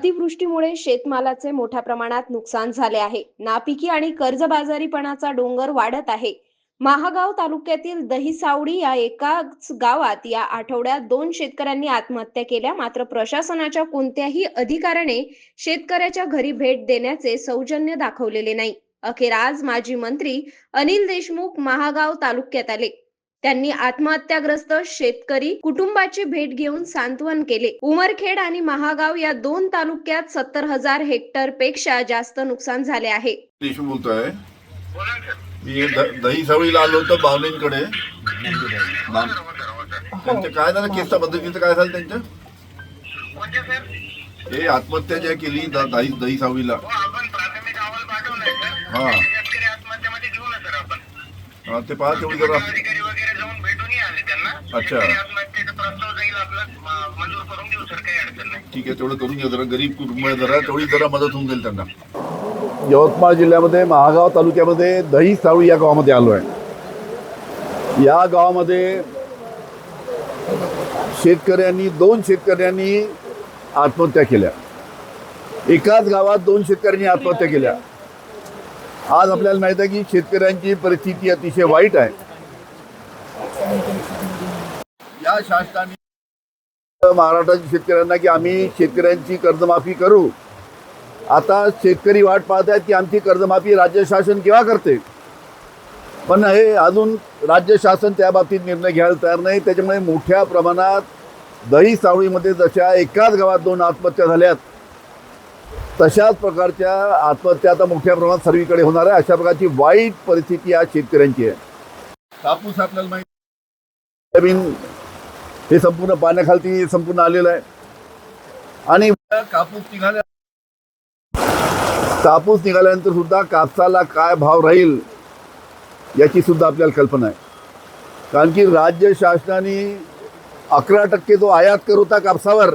अतिवृष्टीमुळे शेतमालाचे मोठ्या प्रमाणात नुकसान झाले आहे. नापिकी आणि कर्जबाजारीपणाचा डोंगर वाढत आहे. महागाव तालुक्यातील दहिसावडी या एकाच गावात या आठवड्यात दोन शेतकऱ्यांनी आत्महत्या केल्या. मात्र प्रशासनाच्या कोणत्याही अधिकाऱ्याने शेतकऱ्याच्या घरी भेट देण्याचे सौजन्य दाखवलेले नाही. अखेर आज माजी मंत्री अनिल देशमुख महागाव तालुक्यात आले. त्यांनी आत्महत्याग्रस्त शेतकरी कुटुंबाची भेट घेऊन सांत्वन केले. उमरखेड आणि महागाव या दोन तालुक्यात सत्तर हजार हेक्टरपेक्षा जास्त नुकसान झाले आहे. मी दही सावळीला आलो होतो बावलेंकडे त्यांचं काय झालं? केसच्या पद्धतीचं काय झालं त्यांचं? म्हणजे हे आत्महत्या ज्या केली दही दही सावळीला हा. हा, ते पाहा तेवढी जरा. नाही ठीक आहे तेवढं करून घ्या जरा. गरीब कुटुंब आहे जरा तेवढी जरा मदत होऊन जाईल त्यांना. यवतमाळ जिल्ह्यामध्ये महागाव तालुक्यामध्ये दही सावळी या गावामध्ये आलो आहे. या गावामध्ये शेतकऱ्यांनी दोन शेतकऱ्यांनी आत्महत्या केल्या. एकाच गावात दोन शेतकऱ्यांनी आत्महत्या केल्या. आज आपल्याला माहीत आहे की शेतकऱ्यांची परिस्थिती अतिशय वाईट आहे. या शासनाने महाराष्ट्राच्या शेतकऱ्यांना की आम्ही शेतकऱ्यांची कर्जमाफी करू. आता शेतकरी वाट पाहत आहेत की आमची कर्जमाफी राज्य शासन केव्हा करते? पण हे अजून राज्य शासन त्या बाबतीत निर्णय घ्यायला तयार नाही. त्याच्यामुळे मोठ्या प्रमाणात दही सावळीमध्ये जशा एकाच गावात दोन आत्महत्या झाल्यात तशाच प्रकारच्या आत्महत्या आता मोठ्या प्रमाणात सर्वीकडे होणार आहे. अशा प्रकारची वाईट परिस्थिती आज शेतकऱ्यांची आहे. कापूस आपल्याला माहिती हे संपूर्ण पाण्याखालती संपूर्ण आलेलं आहे. आणि कापूस निघाल्या कापूस निघाल्यानंतर सुद्धा कापसाला काय भाव राहील याची सुद्धा आपल्याला कल्पना आहे. कारण की राज्य शासनाने अकरा टक्के जो आयात कर होता कापसावर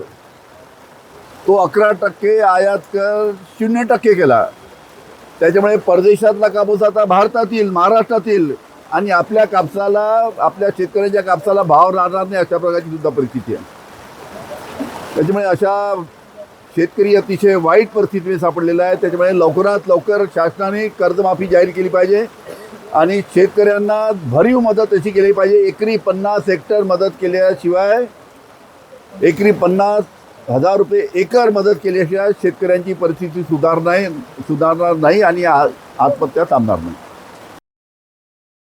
तो अकरा टक्के आयात कर शून्य टक्के केला. त्याच्यामुळे परदेशातला कापूस आता भारतात येईल महाराष्ट्रात येईल आणि आपल्या कापसाला आपल्या शेतकऱ्याच्या कापसाला भाव राहणार नाही अशा प्रकारची सुद्धा परिस्थिती आहे. त्याच्यामुळे अशा शेतकरी अतिशय वाईट परिस्थितीने सापडलेला आहे. त्याच्यामुळे लवकरात लवकर शासनाने कर्जमाफी जाहीर केली पाहिजे आणि शेतकऱ्यांना भरीव मदत अशी केली पाहिजे. एकरी पन्नास हेक्टर मदत केल्याशिवाय एकरी पन्नास हजार रुपये एकर मदत केल्याशिवाय शेतकऱ्यांची परिस्थिती सुधारणार सुधारणार नाही आणि आ- आत्महत्या थांबणार नाही.